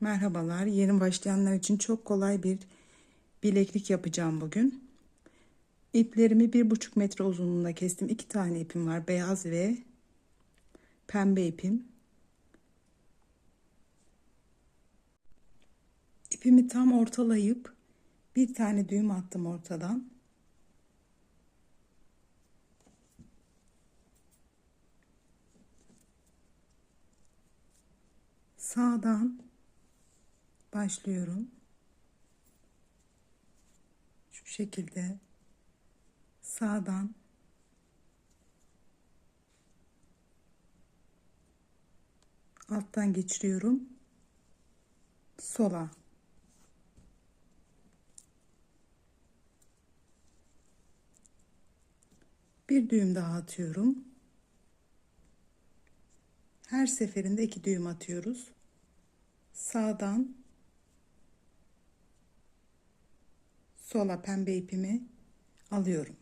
Merhabalar. Yeni başlayanlar için çok kolay bir bileklik yapacağım bugün. İplerimi bir buçuk metre uzunluğunda kestim. İki tane ipim var. Beyaz ve pembe ipim. İpimi tam ortalayıp bir tane düğüm attım ortadan. Sağdan başlıyorum. Şu şekilde sağdan alttan geçiriyorum. Sola. Bir düğüm daha atıyorum. Her seferinde iki düğüm atıyoruz. Sağdan sola pembe ipimi alıyorum.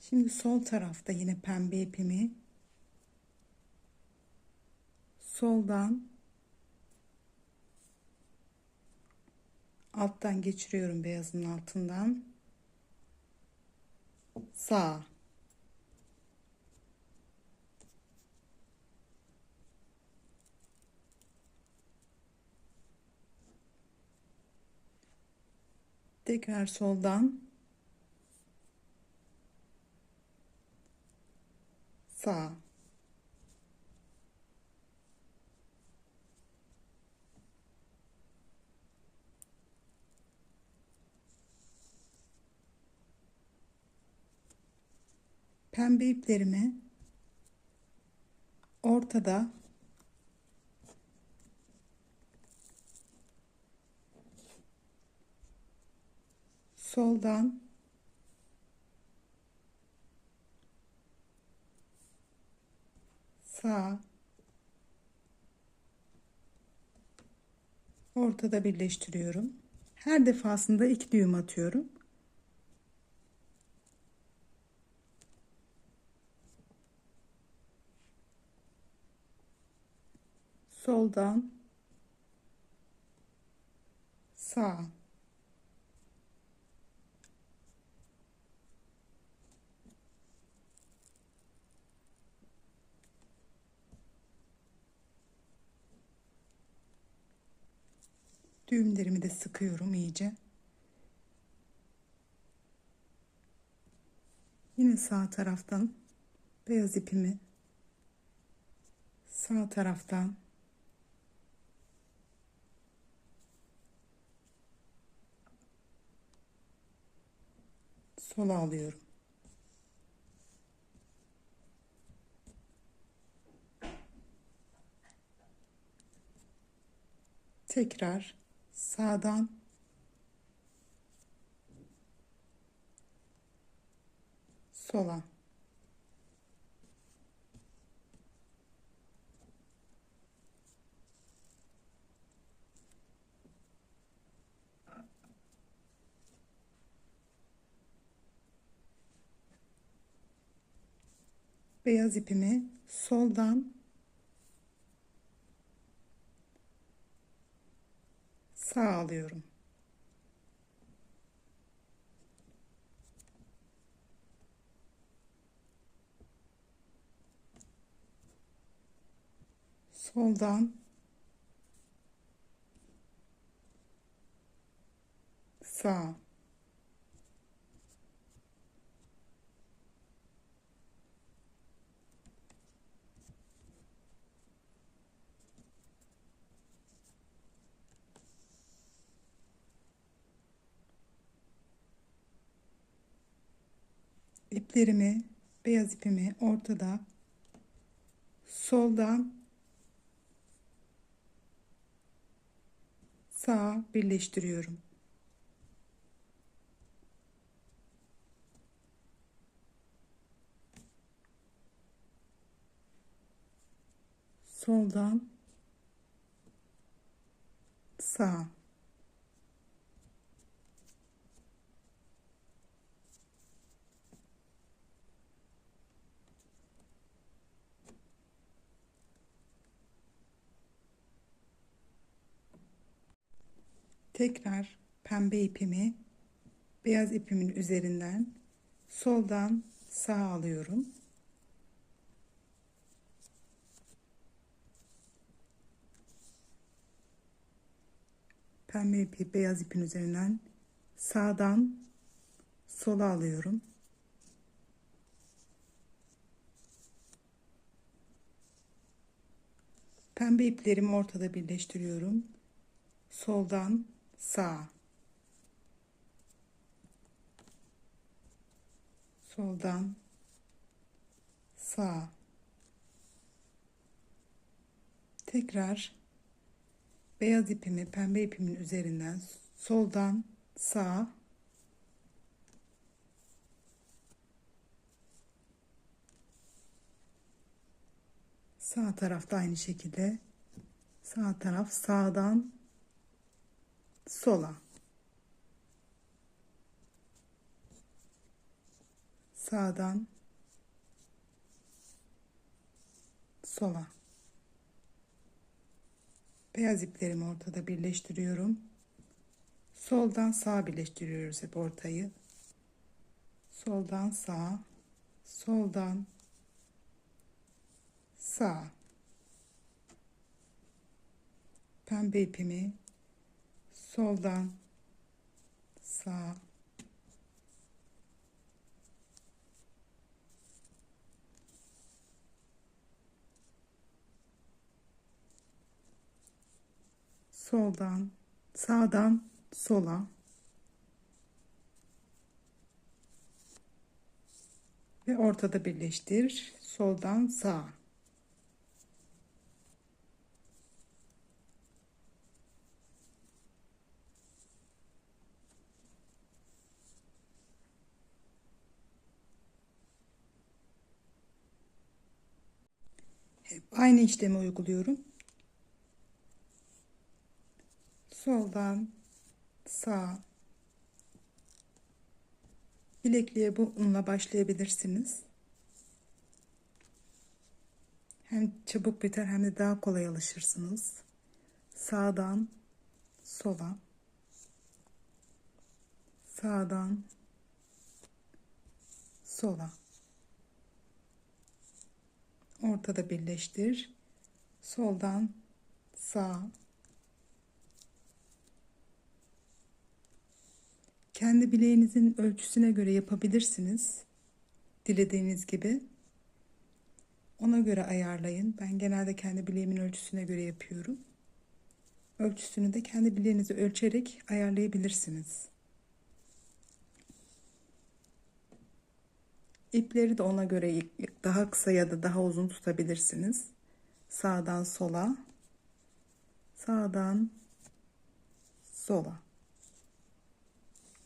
Şimdi sol tarafta yine pembe ipimi soldan alttan geçiriyorum beyazın altından sağ. Tekrar soldan. Sağ pembe iplerimi ortada soldan sağ ortada birleştiriyorum. Her defasında iki düğüm atıyorum. Soldan. Sağ düğümlerimi de sıkıyorum iyice. Yine sağ taraftan beyaz ipimi sağ taraftan sola alıyorum. Tekrar sağdan sola. Beyaz ipimi soldan sağ alıyorum. Soldan sağ iplerimi beyaz ipimi ortada soldan sağa birleştiriyorum. Soldan sağa Tekrar pembe ipimi beyaz ipimin üzerinden soldan sağa alıyorum. Pembe ipi beyaz ipin üzerinden sağdan sola alıyorum. Pembe iplerimi ortada birleştiriyorum. Soldan sağa. Soldan sağa. Tekrar beyaz ipimi pembe ipimin üzerinden soldan sağa Sağ tarafta aynı şekilde sağ taraf sağdan sola. Sağdan sola. Beyaz iplerimi ortada birleştiriyorum. Soldan sağa birleştiriyoruz hep ortayı. Soldan sağa, soldan sağ pembe ipimi soldan. Sağ. Soldan. Sağdan. Sola. Ve ortada birleştir. Soldan sağa aynı işlemi uyguluyorum. Soldan sağ bilekliğe bu unla başlayabilirsiniz. Hem çabuk biter hem de daha kolay alışırsınız. Sağdan sola sağdan sola ortada birleştir. Soldan sağ. Kendi bileğinizin ölçüsüne göre yapabilirsiniz. Dilediğiniz gibi. Ona göre ayarlayın. Ben genelde kendi bileğimin ölçüsüne göre yapıyorum. Ölçüsünü de kendi bileğinizi ölçerek ayarlayabilirsiniz. İpleri de ona göre daha kısa ya da daha uzun tutabilirsiniz. Sağdan sola. Sağdan sola.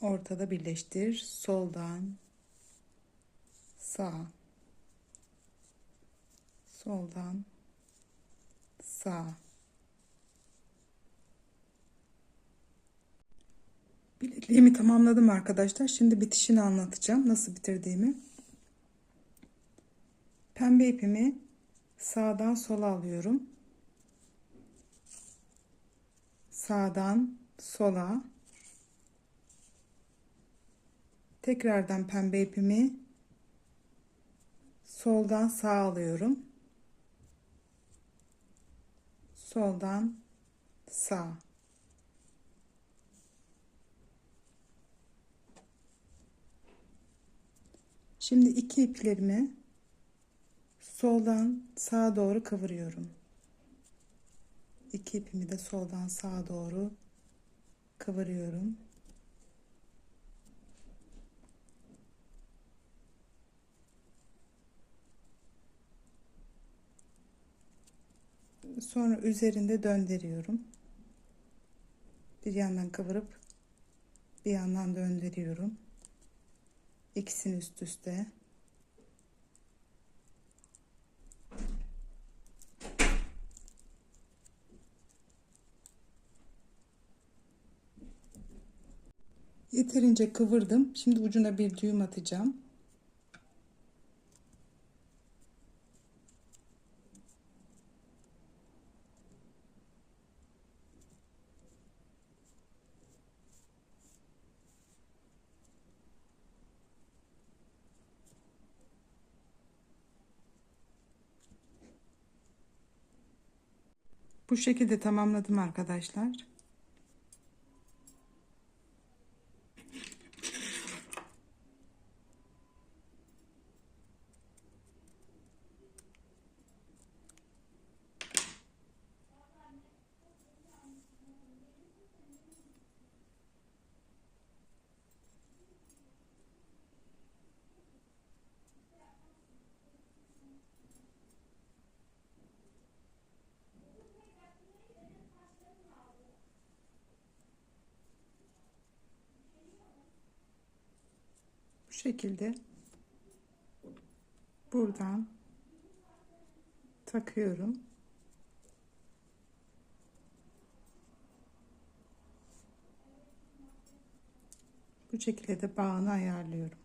Ortada birleştir. Soldan sağ. Soldan sağ. Bilekliğimi tamamladım arkadaşlar. Şimdi bitişini anlatacağım. Nasıl bitirdiğimi. Pembe ipimi sağdan sola alıyorum. Sağdan sola. Tekrardan pembe ipimi soldan sağa alıyorum. Soldan sağ. Şimdi iki iplerimi soldan sağa doğru kıvırıyorum. İki ipimi de soldan sağa doğru kıvırıyorum. Sonra üzerinde döndürüyorum. Bir yandan kıvırıp bir yandan döndürüyorum. İkisini üst üste. Yeterince kıvırdım. Şimdi ucuna bir düğüm atacağım. Bu şekilde tamamladım arkadaşlar. Şekilde buradan takıyorum. Bu şekilde de bağını ayarlıyorum.